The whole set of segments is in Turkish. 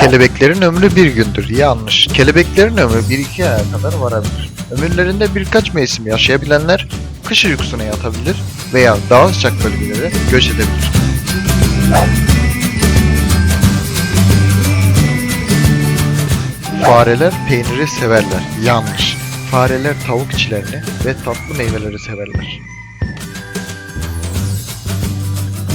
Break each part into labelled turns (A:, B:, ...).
A: Kelebeklerin ömrü bir gündür. Yanlış. Kelebeklerin ömrü 1-2 aya kadar varabilir. Ömürlerinde birkaç mevsim yaşayabilenler kış uykusuna yatabilir veya daha sıcak bölgelere göç edebilir. Fareler peyniri severler. Yanlış. Fareler tavuk içlerini ve tatlı meyveleri severler.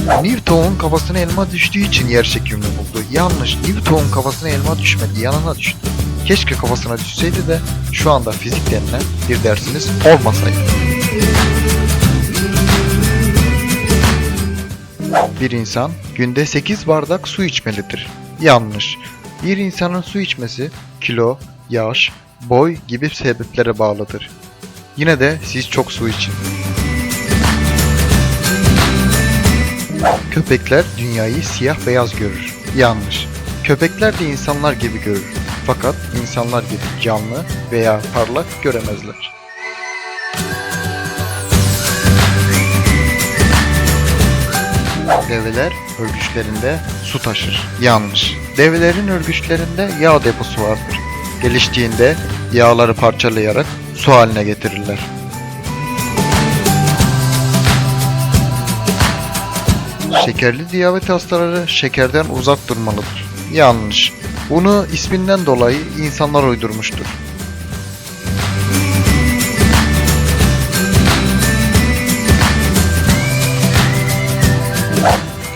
A: Newton'un kafasına elma düştüğü için yer çekimini buldu. Yanlış. Newton'un kafasına elma düşmedi, yanına düştü. Keşke kafasına düşseydi de şu anda fizik denilen bir dersiniz olmasaydı. Bir insan günde 8 bardak su içmelidir. Yanlış. Bir insanın su içmesi kilo, yaş, boy gibi sebeplere bağlıdır. Yine de siz çok su için. Köpekler dünyayı siyah beyaz görür. Yanlış. Köpekler de insanlar gibi görür. Fakat insanlar gibi canlı veya parlak göremezler. Develer örgüçlerinde su taşır. Yanlış. Develerin örgüçlerinde yağ deposu vardır. Geliştiğinde yağları parçalayarak su haline getirirler. Şekerli diyabet hastaları şekerden uzak durmalıdır. Yanlış. Bunu isminden dolayı insanlar uydurmuştur.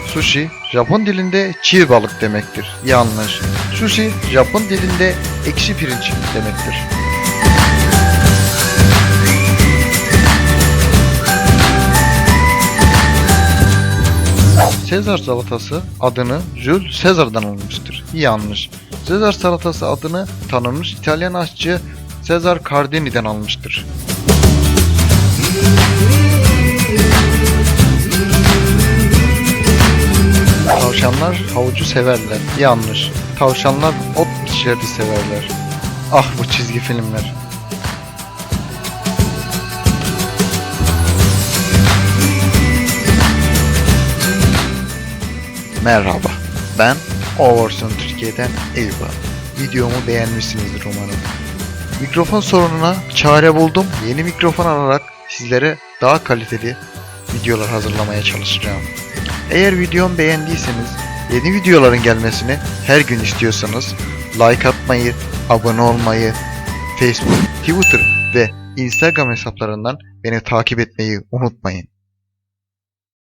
A: Sushi, Japon dilinde çiğ balık demektir. Yanlış. Sushi, Japon dilinde ekşi pirinç demektir. Sezar salatası adını Jules Caesar'dan almıştır. Yanlış. Sezar salatası adını tanınmış İtalyan aşçı Cesar Cardini'den almıştır. Tavşanlar havucu severler. Yanlış. Tavşanlar ot bitkileri severler. Ah bu çizgi filmler. Merhaba. Ben Overson Türkiye'den Eyva. Videomu beğenmişsinizdir umarım. Mikrofon sorununa çare buldum. Yeni mikrofon alarak sizlere daha kaliteli videolar hazırlamaya çalışacağım. Eğer videomu beğendiyseniz yeni videoların gelmesini her gün istiyorsanız like atmayı, abone olmayı, Facebook, Twitter ve Instagram hesaplarından beni takip etmeyi unutmayın.